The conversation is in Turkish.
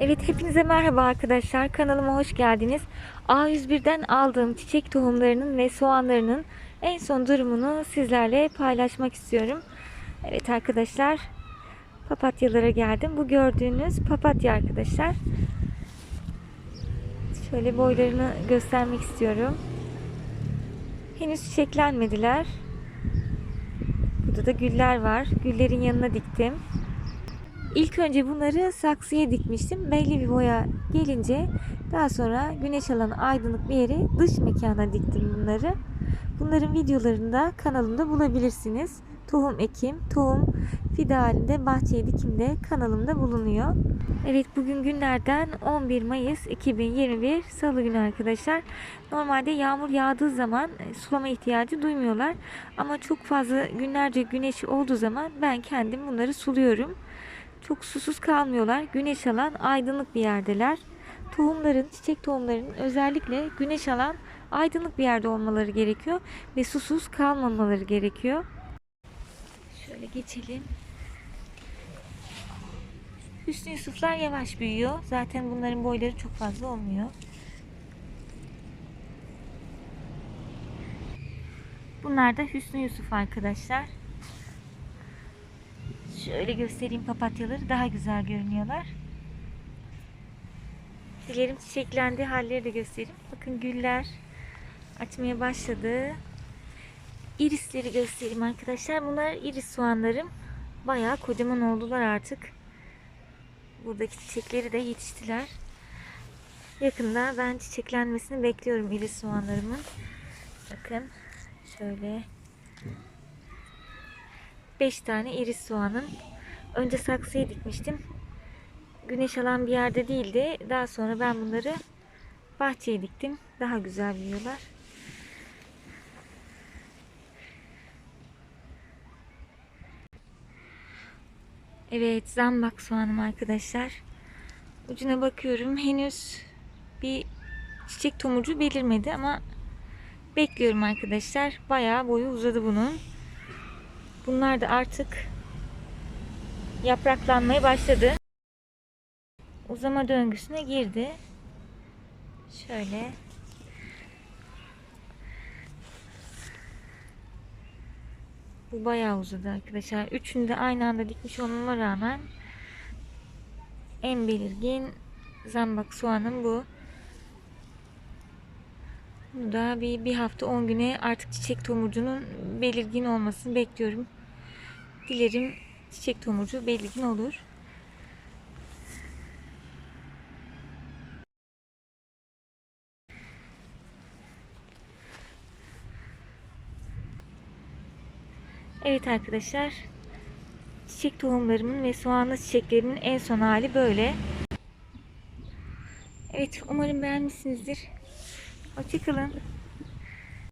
Evet hepinize merhaba arkadaşlar. Kanalıma hoş geldiniz. A101'den aldığım çiçek tohumlarının ve soğanlarının en son durumunu sizlerle paylaşmak istiyorum. Evet arkadaşlar papatyalara geldim. Bu gördüğünüz papatya arkadaşlar. Şöyle boylarını göstermek istiyorum. Henüz çiçeklenmediler. Burada da güller var. Güllerin yanına diktim. İlk önce bunları saksıya dikmiştim. Belli bir boya gelince daha sonra güneş alanı aydınlık bir yere dış mekana diktim bunları. Bunların videolarını da kanalımda bulabilirsiniz. Tohum ekim, tohum fide halinde bahçeye dikimde kanalımda bulunuyor. Evet bugün günlerden 11 Mayıs 2021 Salı günü arkadaşlar. Normalde yağmur yağdığı zaman sulama ihtiyacı duymuyorlar. Ama çok fazla günlerce güneş olduğu zaman ben kendim bunları suluyorum. Çok susuz kalmıyorlar. Güneş alan aydınlık bir yerdeler. Tohumların, çiçek tohumlarının özellikle güneş alan aydınlık bir yerde olmaları gerekiyor ve susuz kalmamaları gerekiyor. Şöyle geçelim. Hüsnü Yusuflar yavaş büyüyor. Zaten bunların boyları çok fazla olmuyor. Bunlar da Hüsnü Yusuf arkadaşlar. Şöyle göstereyim papatyaları daha güzel görünüyorlar. Dilerim çiçeklendiği halleri de göstereyim. Bakın güller açmaya başladı. Irisleri göstereyim arkadaşlar. Bunlar iris soğanlarım. Bayağı kocaman oldular artık. Buradaki çiçekleri de yetiştiler. Yakında ben çiçeklenmesini bekliyorum iris soğanlarımın. Bakın şöyle 5 tane iris soğanım. Önce saksıya dikmiştim. Güneş alan bir yerde değildi. Daha sonra ben bunları bahçeye diktim. Daha güzel büyüyorlar. Evet, zambak soğanım arkadaşlar. Ucuna bakıyorum. Henüz bir çiçek tomurcu belirmedi ama bekliyorum arkadaşlar. Bayağı boyu uzadı bunun. Bunlar da artık yapraklanmaya başladı. Uzama döngüsüne girdi. Şöyle. Bu bayağı uzadı arkadaşlar. Üçünü de aynı anda dikmiş olmama rağmen en belirgin zambak soğanım bu. Bunu da bir, bir hafta 10 güne artık çiçek tomurcunun belirgin olmasını bekliyorum. Dilerim çiçek tomurcu belirgin olur. Evet arkadaşlar. Çiçek tohumlarımın ve soğanlı çiçeklerimin en son hali böyle. Evet umarım beğenmişsinizdir. Hoşçakalın.